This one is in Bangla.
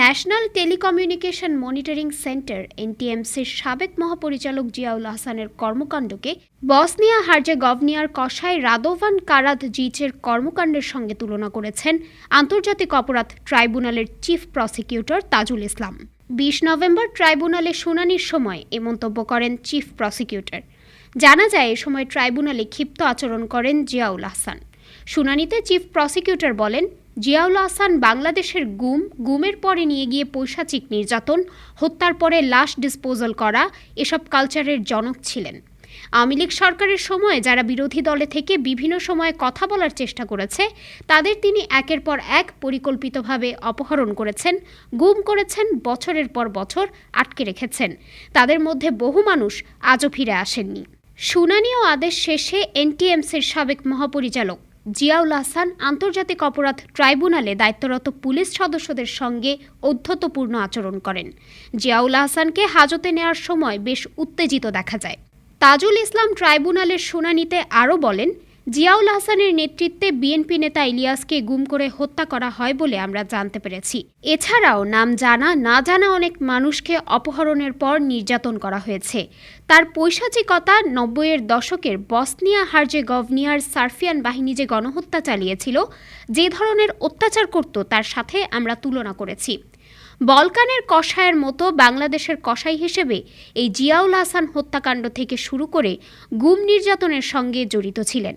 ন্যাশনাল টেলিকমিউনিকেশন মনিটরিং সেন্টার, এনটিএমসির সাবেক মহাপরিচালক জিয়াউল হাসানের কর্মকাণ্ডকে বসনিয়া হার্জে গভনিয়ার কসাই রাদোভান কারাদ জিচের কর্মকাণ্ডের সঙ্গে তুলনা করেছেন আন্তর্জাতিক অপরাধ ট্রাইব্যুনালের চিফ প্রসিকিউটর তাজুল ইসলাম। বিশ নভেম্বর ট্রাইব্যুনালে শুনানির সময় এ মন্তব্য করেন চিফ প্রসিকিউটর। জানা যায়, এ সময় ট্রাইব্যুনালে ক্ষিপ্ত আচরণ করেন জিয়াউল হাসান। শুনানিতে চিফ প্রসিকিউটর বলেন জিয়াউল হাসান বাংলাদেশের গুম, গুমের পরে নিয়ে গিয়ে পৈশাচিক নির্যাতন, হত্যার পরে লাশ ডিসপোজাল করা, এসব কালচারের জনক ছিলেন। আওয়ামী লীগ সরকারের সময় যারা বিরোধী দলে থেকে বিভিন্ন সময়ে কথা বলার চেষ্টা করেছে, তাদের তিনি একের পর এক পরিকল্পিতভাবে অপহরণ করেছেন, গুম করেছেন, বছরের পর বছর আটকে রেখেছেন। তাদের মধ্যে বহু মানুষ আজও ফিরে আসেননি। শুনানি ও আদেশ শেষে এনটিএমসির সাবেক মহাপরিচালক জিয়াউল হাসান আন্তর্জাতিক অপরাধ ট্রাইব্যুনালে দায়িত্বরত পুলিশ সদস্যদের সঙ্গে অধ্যতপূর্ণ আচরণ করেন। জিয়াউল হাসানকে হাজতে নেয়ার সময় বেশ উত্তেজিত দেখা যায়। তাজুল ইসলাম ট্রাইব্যুনালের শুনানিতে আরও বলেন জিয়াউল হাসানের নেতৃত্বে বিএনপি নেতা ইলিয়াসকে গুম করে হত্যা করা হয় বলে আমরা জানতে পেরেছি। এছাড়াও নাম জানা, না জানা অনেক মানুষকে অপহরণের পর নির্যাতন করা হয়েছে। তার পৈশাচিকতা নব্বইয়ের দশকের বসনিয়া হার্জে গভনিয়ার সার্ফিয়ান বাহিনী যে গণহত্যা চালিয়েছিল, যে ধরনের অত্যাচার করত তার সাথে আমরা তুলনা করেছি। বলকানের কষায়ের মতো বাংলাদেশের কসাই হিসেবে এই জিয়াউল হাসান হত্যাকাণ্ড থেকে শুরু করে গুম নির্যাতনের সঙ্গে জড়িত ছিলেন।